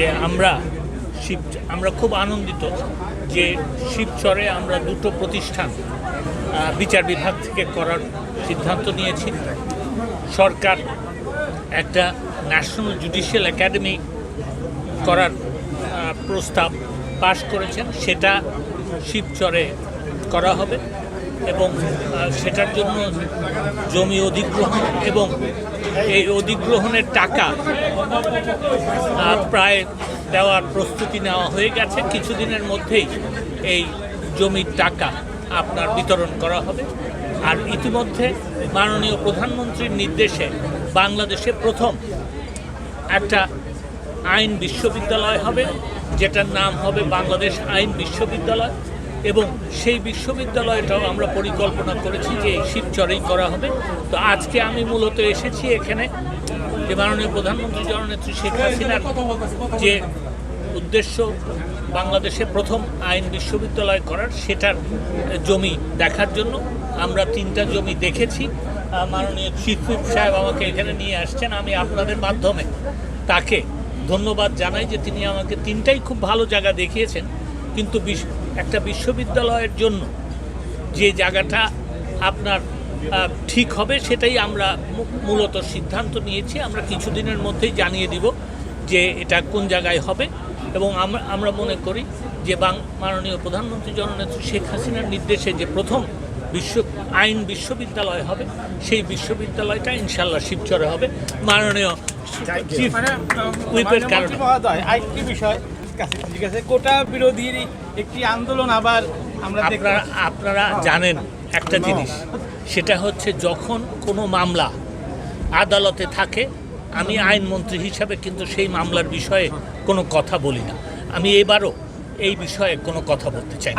যে আমরা শিব, আমরা খুব আনন্দিত যে শিবচরে আমরা দুটো প্রতিষ্ঠান বিচার বিভাগ থেকে করার সিদ্ধান্ত নিয়েছি। সরকার একটা ন্যাশনাল জুডিশিয়াল একাডেমি করার প্রস্তাব পাশ করেছেন। সেটা শিবচরে করা হবে। এবং সেটার জন্য জমি অধিগ্রহণ এবং এই অধিগ্রহণের টাকা প্রায় দেওয়ার প্রস্তুতি নেওয়া হয়ে গেছে। কিছুদিনের মধ্যেই এই জমির টাকা আপনার বিতরণ করা হবে। আর ইতিমধ্যে মাননীয় প্রধানমন্ত্রীর নির্দেশে বাংলাদেশে প্রথম একটা আইন বিশ্ববিদ্যালয় হবে, যেটার নাম হবে বাংলাদেশ আইন বিশ্ববিদ্যালয়। এবং সেই বিশ্ববিদ্যালয়টাও আমরা পরিকল্পনা করেছি যে এই শিবচরেই করা হবে। তো আজকে আমি মূলত এসেছি এখানে যে মাননীয় প্রধানমন্ত্রী জননেত্রী শেখ হাসিনার যে উদ্দেশ্য বাংলাদেশে প্রথম আইন বিশ্ববিদ্যালয় করার, সেটার জমি দেখার জন্য আমরা তিনটা জমি দেখেছি। মাননীয় চিফ সাহেব আমাকে এখানে নিয়ে আসছেন। আমি আপনাদের মাধ্যমে তাকে ধন্যবাদ জানাই যে তিনি আমাকে তিনটাই খুব ভালো জায়গা দেখিয়েছেন। কিন্তু বিশ- একটা বিশ্ববিদ্যালয়ের জন্য যে জায়গাটা আপনার ঠিক হবে সেটাই আমরা মূলত সিদ্ধান্ত নিয়েছি। আমরা কিছুদিনের মধ্যেই জানিয়ে দিব যে এটা কোন জায়গায় হবে এবং আমরা আমরা মনে করি যে বাং মাননীয় প্রধানমন্ত্রী জননেত্রী শেখ হাসিনার নির্দেশে যে প্রথম বিশ্ব আইন বিশ্ববিদ্যালয় হবে সেই বিশ্ববিদ্যালয়টা ইনশাল্লাহ শিবচরে হবে। মাননীয় চিফ মানে হুইপের কারণে। মহোদয় আরেকটি বিষয় কাছে ঠিক আছে কোটা বিরোধীর একটি আন্দোলন আবার আমরা আপনারা আপনারা জানেন একটা জিনিস সেটা হচ্ছে যখন কোনো মামলা আদালতে থাকে আমি আইনমন্ত্রী হিসাবে কিন্তু সেই মামলার বিষয়ে কোনো কথা বলি না। আমি এবারও এই বিষয়ে কোনো কথা বলতে চাই